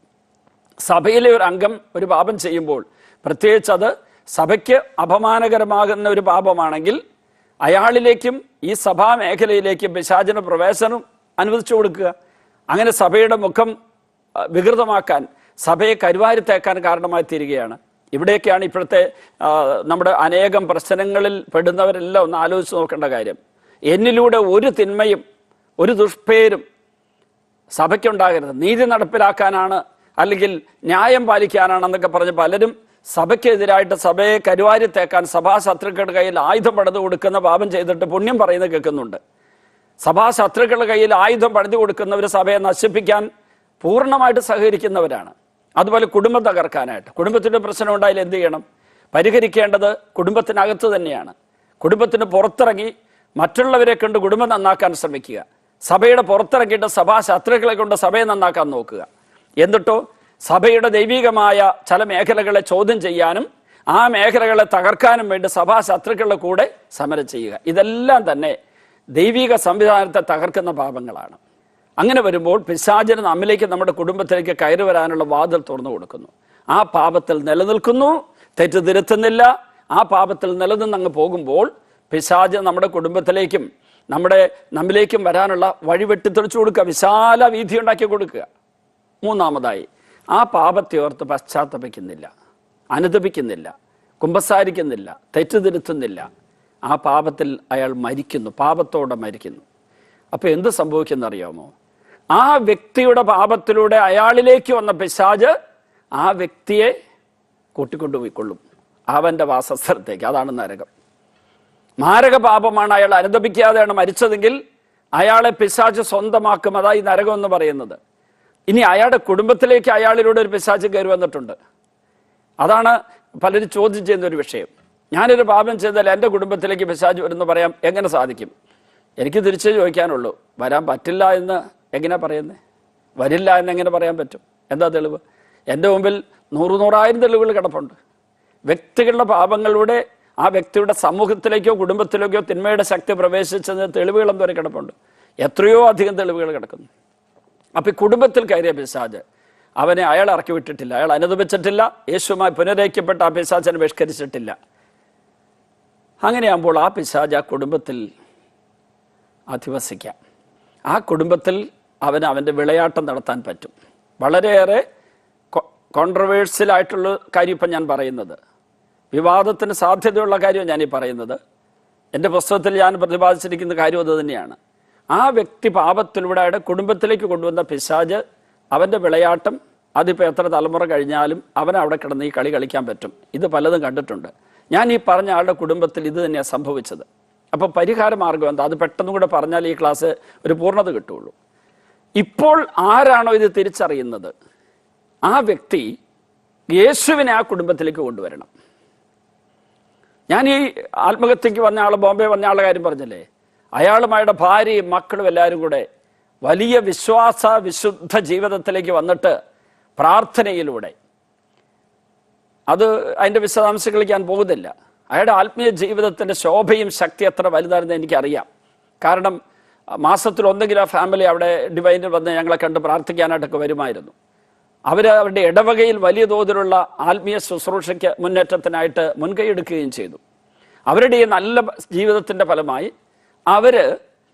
സഭയിലെ ഒരു അംഗം ഒരു പാപം ചെയ്യുമ്പോൾ പ്രത്യേകിച്ച് അത് സഭയ്ക്ക് അപമാനകരമാകുന്ന ഒരു പാപമാണെങ്കിൽ അയാളിലേക്കും ഈ സഭാ മേഖലയിലേക്കും പിശാചിന് പ്രവേശനം അനുവദിച്ചു കൊടുക്കുക. അങ്ങനെ സഭയുടെ മുഖം വികൃതമാക്കാൻ സഭയെ കരുവാരിത്തേക്കാൻ കാരണമായി തീരുകയാണ്. ഇവിടെയൊക്കെയാണ് ഇപ്പോഴത്തെ നമ്മുടെ അനേകം പ്രശ്നങ്ങളിൽ പെടുന്നവരെല്ലാം ഒന്ന് ആലോചിച്ച് നോക്കേണ്ട കാര്യം. എന്നിലൂടെ ഒരു തിന്മയും ഒരു ദുഷ്പേരും സഭയ്ക്കുണ്ടാകരുത്. നീതി നടപ്പിലാക്കാനാണ് അല്ലെങ്കിൽ ന്യായം പാലിക്കാനാണെന്നൊക്കെ പറഞ്ഞ് പലരും സഭയ്ക്കെതിരായിട്ട് സഭയെ കരുവാരി തേക്കാൻ സഭാ ശത്രുക്കളുടെ കയ്യിൽ ആയുധം പണിത് കൊടുക്കുന്ന പാപം ചെയ്തിട്ട് പുണ്യം പറയുന്നത് കേൾക്കുന്നുണ്ട്. സഭാ ശത്രുക്കളുടെ കയ്യിൽ ആയുധം പണിത് കൊടുക്കുന്നവർ സഭയെ നശിപ്പിക്കാൻ പൂർണമായിട്ട് സഹകരിക്കുന്നവരാണ്. അതുപോലെ കുടുംബം തകർക്കാനായിട്ട്. കുടുംബത്തിന്റെ പ്രശ്നം ഉണ്ടായാൽ എന്ത് ചെയ്യണം? പരിഹരിക്കേണ്ടത് കുടുംബത്തിനകത്ത് തന്നെയാണ്. കുടുംബത്തിന് പുറത്തിറങ്ങി മറ്റുള്ളവരെ കൊണ്ട് കുടുംബം നന്നാക്കാൻ ശ്രമിക്കുക. സഭയുടെ പുറത്തിറങ്ങിയിട്ട് സഭാ ശത്രുക്കളെ കൊണ്ട് സഭയെ നന്നാക്കാൻ നോക്കുക. എന്നിട്ടോ സഭയുടെ ദൈവികമായ ചില മേഖലകളെ ചോദ്യം ചെയ്യാനും ആ മേഖലകളെ തകർക്കാനും വേണ്ടി സഭാ ശത്രുക്കളുടെ കൂടെ സമരം ചെയ്യുക. ഇതെല്ലാം തന്നെ ദൈവിക സംവിധാനത്തെ തകർക്കുന്ന പാപങ്ങളാണ്. അങ്ങനെ വരുമ്പോൾ പിശാചന നമ്മിലേക്ക് നമ്മുടെ കുടുംബത്തിലേക്ക് കയറി വരാനുള്ള വാതിൽ തുറന്നു കൊടുക്കുന്നു. ആ പാപത്തിൽ നിലനിൽക്കുന്നു തെറ്റ് തിരുത്തുന്നില്ല. ആ പാപത്തിൽ നിലനിന്ന് അങ്ങ് പോകുമ്പോൾ പിശാച് നമ്മുടെ കുടുംബത്തിലേക്കും നമ്മുടെ നമ്മിലേക്കും വരാനുള്ള വഴി വെട്ടിത്തെളിച്ചു കൊടുക്കുക വിശാല വീതി ഉണ്ടാക്കി കൊടുക്കുക. മൂന്നാമതായി ആ പാപത്തെ ഓർത്ത് പശ്ചാത്തപിക്കുന്നില്ല അനുദപിക്കുന്നില്ല കുമ്പസാരിക്കുന്നില്ല തെറ്റുതിരുത്തുന്നില്ല. ആ പാപത്തിൽ അയാൾ മരിക്കുന്നു പാപത്തോടെ മരിക്കുന്നു. അപ്പൊ എന്ത് സംഭവിക്കുന്നറിയാമോ ആ വ്യക്തിയുടെ പാപത്തിലൂടെ അയാളിലേക്ക് വന്ന പിശാജ് ആ വ്യക്തിയെ കൂട്ടിക്കൊണ്ടുപോയിക്കൊള്ളും അവന്റെ വാസസ്ഥലത്തേക്ക്. അതാണ് നരകം. മാരക പാപമാണ് അയാൾ അനുദപിക്കാതെയാണ് മരിച്ചതെങ്കിൽ അയാളെ പിശാജ് സ്വന്തമാക്കും. അതായി നരകം എന്ന് പറയുന്നത്. ഇനി അയാളുടെ കുടുംബത്തിലേക്ക് അയാളിലൂടെ ഒരു പിശാച് കയറി വന്നിട്ടുണ്ട്. അതാണ് പലരും ചോദ്യം ചെയ്യുന്ന ഒരു വിഷയം. ഞാനൊരു പാപം ചെയ്താൽ എന്റെ കുടുംബത്തിലേക്ക് പിശാച് വരുന്നു പറയാം എങ്ങനെ സാധിക്കും? എനിക്ക് തിരിച്ചേ ചോദിക്കാനുള്ളൂ. വരാൻ പറ്റില്ല എന്ന് എങ്ങനെ പറയുന്നത് വരില്ല എന്ന് എങ്ങനെ പറയാൻ പറ്റും? എന്താ തെളിവ്? എന്റെ മുമ്പിൽ നൂറു നൂറായിരം തെളിവുകൾ കിടപ്പുണ്ട്. വ്യക്തികളുടെ പാപങ്ങളിലൂടെ ആ വ്യക്തിയുടെ സമൂഹത്തിലേക്കോ കുടുംബത്തിലേക്കോ തിന്മയുടെ ശക്തി പ്രവേശിച്ചതിന് തെളിവുകൾ എന്തോരം കിടപ്പുണ്ട്? എത്രയോ അധികം തെളിവുകൾ കിടക്കുന്നു. അപ്പൊ കുടുംബത്തിൽ കയറിയ പിശാജ് അവനെ അയാൾ ഇറക്കി വിട്ടിട്ടില്ല. അയാൾ അനുദപിച്ചിട്ടില്ല. യേശുമായി പുനരേക്കപ്പെട്ട ആ പിശാചനെ ബഹിഷ്കരിച്ചിട്ടില്ല. അങ്ങനെയാകുമ്പോൾ ആ പിശാജ് ആ കുടുംബത്തിൽ അധിവസിക്കാം. ആ കുടുംബത്തിൽ അവന് അവന്റെ വിളയാട്ടം നടത്താൻ പറ്റും. വളരെയേറെ കോൺട്രവേഴ്സ്യലായിട്ടുള്ള കാര്യം ഇപ്പം ഞാൻ പറയുന്നത്. വിവാദത്തിന് സാധ്യതയുള്ള കാര്യം ഞാനീ പറയുന്നത്. എന്റെ പുസ്തകത്തിൽ ഞാൻ പ്രതിപാദിച്ചിരിക്കുന്ന കാര്യം അത് തന്നെയാണ്. ആ വ്യക്തി പാപത്തിലൂടെ അയാളുടെ കുടുംബത്തിലേക്ക് കൊണ്ടുവന്ന പിശാജ് അവന്റെ വിളയാട്ടം അതിപ്പോൾ എത്ര തലമുറ കഴിഞ്ഞാലും അവൻ അവിടെ കിടന്ന് ഈ കളി കളിക്കാൻ പറ്റും. ഇത് പലതും കണ്ടിട്ടുണ്ട്. ഞാൻ ഈ പറഞ്ഞ ആളുടെ കുടുംബത്തിൽ ഇത് തന്നെയാണ് സംഭവിച്ചത്. അപ്പോൾ പരിഹാര മാർഗം എന്താ? അത് പെട്ടെന്ന് കൂടെ പറഞ്ഞാൽ ഈ ക്ലാസ് ഒരു പൂർണത കിട്ടുള്ളൂ ഇപ്പോൾ ആരാണോ ഇത് തിരിച്ചറിയുന്നത്? ആ വ്യക്തി യേശുവിനെ ആ കുടുംബത്തിലേക്ക് കൊണ്ടുവരണം. ഞാൻ ഈ ആത്മഹത്യക്ക് വന്ന ആൾ ബോംബെ വന്ന ആളുടെ കാര്യം പറഞ്ഞല്ലേ? അയാളും അയാളുടെ ഭാര്യയും മക്കളും എല്ലാവരും കൂടെ വലിയ വിശ്വാസ വിശുദ്ധ ജീവിതത്തിലേക്ക് വന്നിട്ട് പ്രാർത്ഥനയിലൂടെ. അത് അതിന്റെ വിശദാംശങ്ങളിലേക്ക് ഞാൻ പോകുന്നില്ല. അയാളുടെ ആത്മീയ ജീവിതത്തിന്റെ ശോഭയും ശക്തി എത്ര വലുതാണെന്ന് എനിക്കറിയാം. കാരണം മാസത്തിൽ ഒന്നെങ്കിലും ആ ഫാമിലി അവിടെ ഡിവൈനിൽ വന്ന് ഞങ്ങളെ കണ്ട് പ്രാർത്ഥിക്കാനായിട്ടൊക്കെ വരുമായിരുന്നു. അവർ അവരുടെ ഇടവകയിൽ വലിയ തോതിലുള്ള ആത്മീയ ശുശ്രൂഷയ്ക്ക് മുന്നേറ്റത്തിനായിട്ട് മുൻകൈ എടുക്കുകയും ചെയ്തു. അവരുടെ ഈ നല്ല ജീവിതത്തിന്റെ ഫലമായി അവർ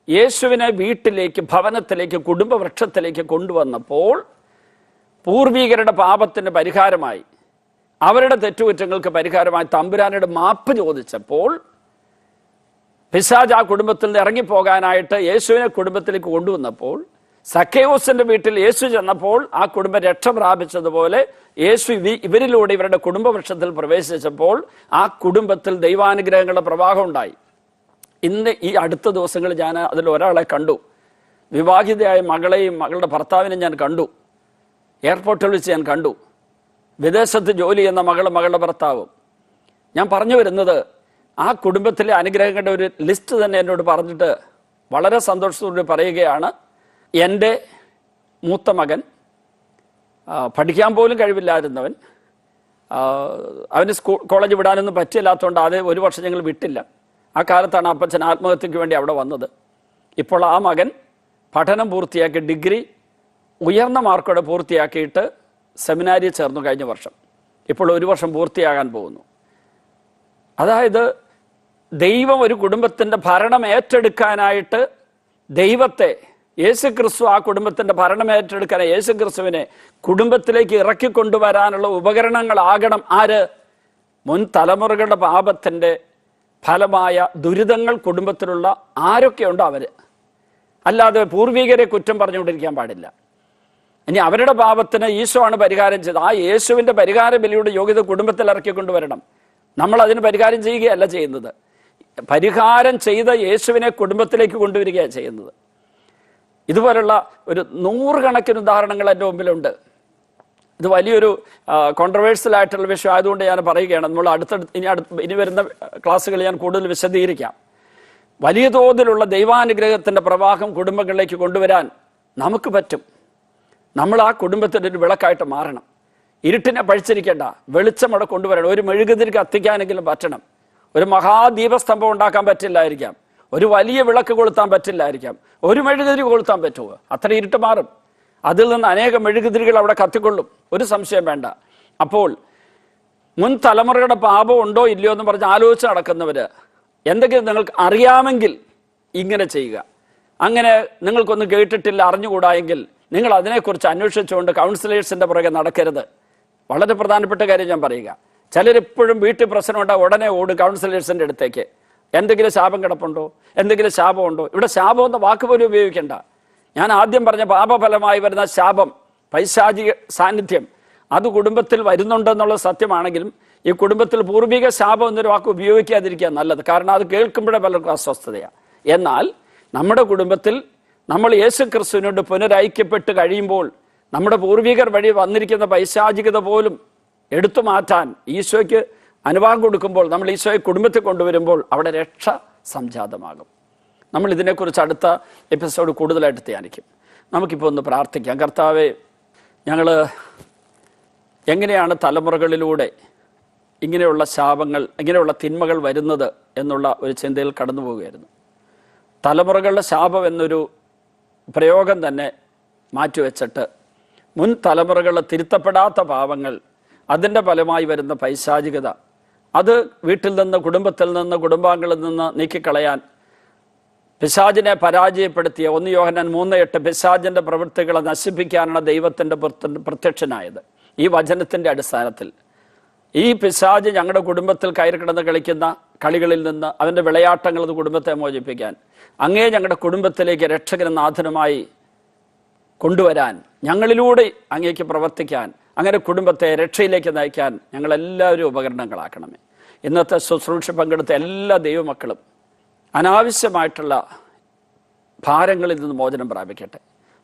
യേശുവിനെ വീട്ടിലേക്ക് ഭവനത്തിലേക്ക് കുടുംബവൃക്ഷത്തിലേക്ക് കൊണ്ടുവന്നപ്പോൾ പൂർവീകരുടെ പാപത്തിന് പരിഹാരമായി അവരുടെ തെറ്റുകുറ്റങ്ങൾക്ക് പരിഹാരമായി തമ്പുരാനോട് മാപ്പ് ചോദിച്ചപ്പോൾ പിശാജ് ആ കുടുംബത്തിൽ നിന്ന് ഇറങ്ങിപ്പോകാനായിട്ട് യേശുവിനെ കുടുംബത്തിലേക്ക് കൊണ്ടുവന്നപ്പോൾ സക്കേവോസിന്റെ വീട്ടിൽ യേശു ചെന്നപ്പോൾ ആ കുടുംബം രക്ഷ പ്രാപിച്ചതുപോലെ യേശു ഇവ- ഇവരിലൂടെ ഇവരുടെ കുടുംബവൃക്ഷത്തിൽ പ്രവേശിച്ചപ്പോൾ ആ കുടുംബത്തിൽ ദൈവാനുഗ്രഹങ്ങളുടെ പ്രവാഹം ഉണ്ടായി. ഇന്ന് ഈ അടുത്ത ദിവസങ്ങളിൽ ഞാൻ അതിൽ ഒരാളെ കണ്ടു. വിവാഹിതയായ മകളെയും മകളുടെ ഭർത്താവിനെയും ഞാൻ കണ്ടു. എയർപോർട്ടിൽ വെച്ച് ഞാൻ കണ്ടു. വിദേശത്ത് ജോലി ചെയ്യുന്ന മകളും മകളുടെ ഭർത്താവും. ഞാൻ പറഞ്ഞു വരുന്നത് ആ കുടുംബത്തിലെ അനുഗ്രഹങ്ങളുടെ ഒരു ലിസ്റ്റ് തന്നെ എന്നോട് പറഞ്ഞിട്ട് വളരെ സന്തോഷത്തോടെ പറയുകയാണ്. എന്റെ മൂത്ത മകൻ പഠിക്കാൻ പോലും കഴിവില്ലായിരുന്നവൻ. അവന് സ്കൂൾ കോളേജ് വിടാനൊന്നും പറ്റില്ലാത്തതുകൊണ്ട് അത് ഒരു വർഷം ഞങ്ങൾ വിട്ടില്ല. ആ കാലത്താണ് അപ്പച്ചൻ ആത്മഹത്യക്ക് വേണ്ടി അവിടെ വന്നത്. ഇപ്പോൾ ആ മകൻ പഠനം പൂർത്തിയാക്കി ഡിഗ്രി ഉയർന്ന മാർക്കോടെ പൂർത്തിയാക്കിയിട്ട് സെമിനാരി ചേർന്നു കഴിഞ്ഞ വർഷം. ഇപ്പോൾ ഒരു വർഷം പൂർത്തിയാകാൻ പോകുന്നു. അതായത് ദൈവം ഒരു കുടുംബത്തിന്റെ ഭരണം ഏറ്റെടുക്കാനായിട്ട് ദൈവത്തെ യേശു ക്രിസ്തു ആ കുടുംബത്തിന്റെ ഭരണം ഏറ്റെടുക്കാൻ യേശു ക്രിസ്തുവിനെ കുടുംബത്തിലേക്ക് ഇറക്കിക്കൊണ്ടുവരാനുള്ള ഉപകരണങ്ങളാകണം. ആര്? മുൻ തലമുറകളുടെ പാപത്തിന്റെ ഫലമായ ദുരിതങ്ങൾ കുടുംബത്തിലുള്ള ആരൊക്കെയുണ്ടോ അവർ അല്ലാതെ പൂർവികരെ കുറ്റം പറഞ്ഞുകൊണ്ടിരിക്കാൻ പാടില്ല. ഇനി അവരുടെ പാപത്തിന് ഈശോ ആണ് പരിഹാരം ചെയ്തത്. ആ യേശുവിന്റെ പരിഹാര ബലിയുടെ യോഗ്യത കുടുംബത്തിൽ ഇറക്കി കൊണ്ടുവരണം. നമ്മൾ അതിന് പരിഹാരം ചെയ്യുകയല്ല ചെയ്യുന്നത്. പരിഹാരം ചെയ്ത യേശുവിനെ കുടുംബത്തിലേക്ക് കൊണ്ടുവരികയാണ് ചെയ്യുന്നത്. ഇതുപോലുള്ള ഒരു നൂറുകണക്കിന് ഉദാഹരണങ്ങൾ എന്റെ മുമ്പിലുണ്ട്. ഇത് വലിയൊരു കോൺട്രവേഴ്സ്യൽ ആയിട്ടുള്ള വിഷയം ആയതുകൊണ്ട് ഞാൻ പറയുകയാണ്. നമ്മൾ അടുത്തടുത്ത് ഇനി അടുത്ത് ഇനി വരുന്ന ക്ലാസ്സുകൾ ഞാൻ കൂടുതൽ വിശദീകരിക്കാം. വലിയ തോതിലുള്ള ദൈവാനുഗ്രഹത്തിന്റെ പ്രവാഹം കുടുംബങ്ങളിലേക്ക് കൊണ്ടുവരാൻ നമുക്ക് പറ്റും. നമ്മൾ ആ കുടുംബത്തിന്റെ ഒരു വിളക്കായിട്ട് മാറണം. ഇരുട്ടിനെ പഴിച്ചിരിക്കേണ്ട വെളിച്ചം അവിടെ കൊണ്ടുവരണം ഒരു മെഴുകുതിരി കത്തിക്കാനെങ്കിലും പറ്റണം. ഒരു മഹാദീപസ്തംഭം ഉണ്ടാക്കാൻ പറ്റില്ലായിരിക്കാം. ഒരു വലിയ വിളക്ക് കൊളുത്താൻ പറ്റില്ലായിരിക്കാം. ഒരു മെഴുകുതിരി കൊളുത്താൻ പറ്റുമോ? അത്ര ഇരുട്ട് മാറും. അതിൽ നിന്ന് അനേകം മെഴുകുതിരികൾ അവിടെ കത്തിക്കൊള്ളും. ഒരു സംശയം വേണ്ട. അപ്പോൾ മുൻ തലമുറയുടെ പാപം ഉണ്ടോ ഇല്ലയോ എന്ന് പറഞ്ഞ് ആലോചിച്ച് നടക്കുന്നവർ എന്തെങ്കിലും നിങ്ങൾക്ക് അറിയാമെങ്കിൽ ഇങ്ങനെ ചെയ്യുക. അങ്ങനെ നിങ്ങൾക്കൊന്നും കേട്ടിട്ടില്ല അറിഞ്ഞുകൂടാ എങ്കിൽ നിങ്ങൾ അതിനെക്കുറിച്ച് അന്വേഷിച്ചുകൊണ്ട് കൗൺസിലേഴ്സിന്റെ പുറകെ നടക്കരുത്. വളരെ പ്രധാനപ്പെട്ട കാര്യം ഞാൻ പറയുക. ചിലരിപ്പോഴും വീട്ടിൽ പ്രശ്നമുണ്ടാകും ഉടനെ ഓട് കൗൺസിലേഴ്സിന്റെ അടുത്തേക്ക്. എന്തെങ്കിലും ശാപം കിടപ്പുണ്ടോ? എന്തെങ്കിലും ശാപമുണ്ടോ? ഇവിടെ ശാപം എന്ന വാക്ക് പോലും ഉപയോഗിക്കേണ്ട. ഞാൻ ആദ്യം പറഞ്ഞ പാപഫലമായി വരുന്ന ശാപം പൈശാചിക സാന്നിധ്യം അത് കുടുംബത്തിൽ വരുന്നുണ്ടെന്നുള്ള സത്യമാണെങ്കിലും ഈ കുടുംബത്തിൽ പൂർവിക ശാപം എന്നൊരു വാക്ക് ഉപയോഗിക്കാതിരിക്കുക നല്ലത്. കാരണം അത് കേൾക്കുമ്പോഴേ പലർക്കും അസ്വസ്ഥതയാണ് എന്നാൽ നമ്മുടെ കുടുംബത്തിൽ നമ്മൾ യേശു ക്രിസ്തുവിനോട് പുനരൈക്യപ്പെട്ട് കഴിയുമ്പോൾ നമ്മുടെ പൂർവികർ വഴി വന്നിരിക്കുന്ന പൈശാചികത പോലും എടുത്തു മാറ്റാൻ ഈശോയ്ക്ക് അനുവാദം കൊടുക്കുമ്പോൾ നമ്മൾ ഈശോയെ കുടുംബത്തിൽ കൊണ്ടുവരുമ്പോൾ അവിടെ രക്ഷ സംജാതമാകും. നമ്മൾ ഇതിനെക്കുറിച്ച് അടുത്ത എപ്പിസോഡ് കൂടുതലായിട്ട് ധ്യാനിക്കും. നമുക്കിപ്പോൾ ഒന്ന് പ്രാർത്ഥിക്കാം. കർത്താവെ ഞങ്ങൾ എങ്ങനെയാണ് തലമുറകളിലൂടെ ഇങ്ങനെയുള്ള ശാപങ്ങൾ ഇങ്ങനെയുള്ള തിന്മകൾ വരുന്നത് എന്നുള്ള ഒരു ചിന്തയിൽ കടന്നു പോവുകയായിരുന്നു. തലമുറകളുടെ ശാപം എന്നൊരു പ്രയോഗം തന്നെ മാറ്റിവെച്ചിട്ട് മുൻ തലമുറകളിൽ തിരുത്തപ്പെടാത്ത പാവങ്ങൾ അതിന്റെ ഫലമായി വരുന്ന പൈശാചികത അത് വീട്ടിൽ നിന്ന് കുടുംബത്തിൽ നിന്ന് കുടുംബാംഗങ്ങളിൽ നിന്ന് നീക്കിക്കളയാൻ പിശാചിനെ പരാജയപ്പെടുത്തിയ ഒന്ന് യോഹനൻ മൂന്ന് എട്ട് പിശാജിന്റെ പ്രവൃത്തികളെ നശിപ്പിക്കാനാണ് ദൈവത്തിന്റെ പ്രത്യക്ഷനായത്. ഈ വചനത്തിന്റെ അടിസ്ഥാനത്തിൽ ഈ പിശാജ് ഞങ്ങളുടെ കുടുംബത്തിൽ കയറി കിടന്ന് കളിക്കുന്ന കളികളിൽ നിന്ന് അവന്റെ വിളയാട്ടങ്ങൾ കുടുംബത്തെ മോചിപ്പിക്കാൻ അങ്ങേ ഞങ്ങളുടെ കുടുംബത്തിലേക്ക് രക്ഷകനും നാഥനുമായി കൊണ്ടുവരാൻ ഞങ്ങളിലൂടെ അങ്ങേക്ക് പ്രവർത്തിക്കാൻ അങ്ങനെ കുടുംബത്തെ രക്ഷയിലേക്ക് നയിക്കാൻ ഞങ്ങളെല്ലാവരും ഉപകരണങ്ങളാക്കണമേ. ഇന്നത്തെ ശുശ്രൂഷ പങ്കെടുത്ത എല്ലാ ദൈവമക്കളും അനാവശ്യമായിട്ടുള്ള ഭാരങ്ങളിൽ നിന്ന് മോചനം പ്രാപിക്കട്ടെ.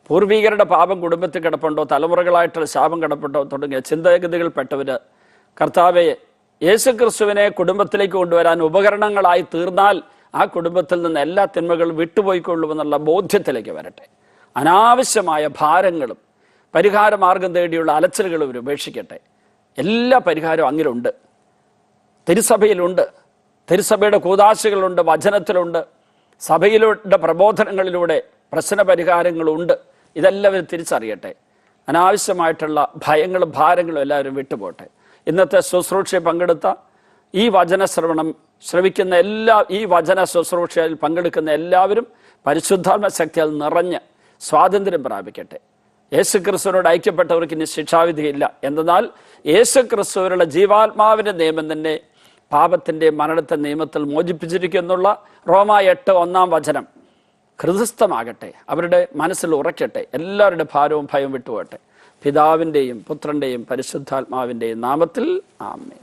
പൂർവീകരുടെ പാപം കുടുംബത്തിൽ കിടപ്പുണ്ടോ? തലമുറകളായിട്ടുള്ള ശാപം കിടപ്പുണ്ടോ? തുടങ്ങിയ ചിന്താഗതികൾപ്പെട്ടവര് കർത്താവെ യേശു ക്രിസ്തുവിനെ കുടുംബത്തിലേക്ക് കൊണ്ടുവരാൻ ഉപകരണങ്ങളായി തീർന്നാൽ ആ കുടുംബത്തിൽ നിന്ന് എല്ലാ തിന്മകളും വിട്ടുപോയിക്കൊള്ളുമെന്നുള്ള ബോധ്യത്തിലേക്ക് വരട്ടെ. അനാവശ്യമായ ഭാരങ്ങളും പരിഹാര മാർഗം തേടിയുള്ള അലച്ചിലുകളും ഉപേക്ഷിക്കട്ടെ. എല്ലാ പരിഹാരവും അങ്ങിലുണ്ട് തിരുസഭയിലുണ്ട്. തിരുസഭയുടെ കൂതാശകളുണ്ട് വചനത്തിലുണ്ട് സഭയിലൂടെ പ്രബോധനങ്ങളിലൂടെ പ്രശ്ന പരിഹാരങ്ങളുണ്ട് ഇവർ തിരിച്ചറിയട്ടെ. അനാവശ്യമായിട്ടുള്ള ഭയങ്ങളും ഭാരങ്ങളും എല്ലാവരും വിട്ടുപോട്ടെ. ഇന്നത്തെ ശുശ്രൂഷയിൽ പങ്കെടുത്ത ഈ വചന ശ്രവണം ശ്രവിക്കുന്ന എല്ലാ ഈ വചന ശുശ്രൂഷയിൽ പങ്കെടുക്കുന്ന എല്ലാവരും പരിശുദ്ധാത്മ ശക്തിയാൽ നിറഞ്ഞ് സ്വാതന്ത്ര്യം പ്രാപിക്കട്ടെ. യേശു ക്രിസ്തുവിനോട് ഐക്യപ്പെട്ടവർക്ക് ഇനി ശിക്ഷാവിധിയില്ല. എന്തെന്നാൽ യേശു ക്രിസ്തുവിനുള്ള ജീവാത്മാവിന്റെ നിയമം തന്നെ പാപത്തിന്റെ മരണത്തെ നിയമത്തിൽ മോചിപ്പിച്ചിരിക്കുന്നുള്ള റോമ എട്ട് ഒന്നാം വചനം. ഹൃദസ്ഥമാകട്ടെ അവരുടെ മനസ്സിൽ ഉറയ്ക്കട്ടെ എല്ലാവരുടെ ഭാരവും ഭയവും വിട്ടുപോകട്ടെ. പിതാവിന്റെയും പുത്രന്റെയും പരിശുദ്ധാത്മാവിന്റെയും നാമത്തിൽ ആമേ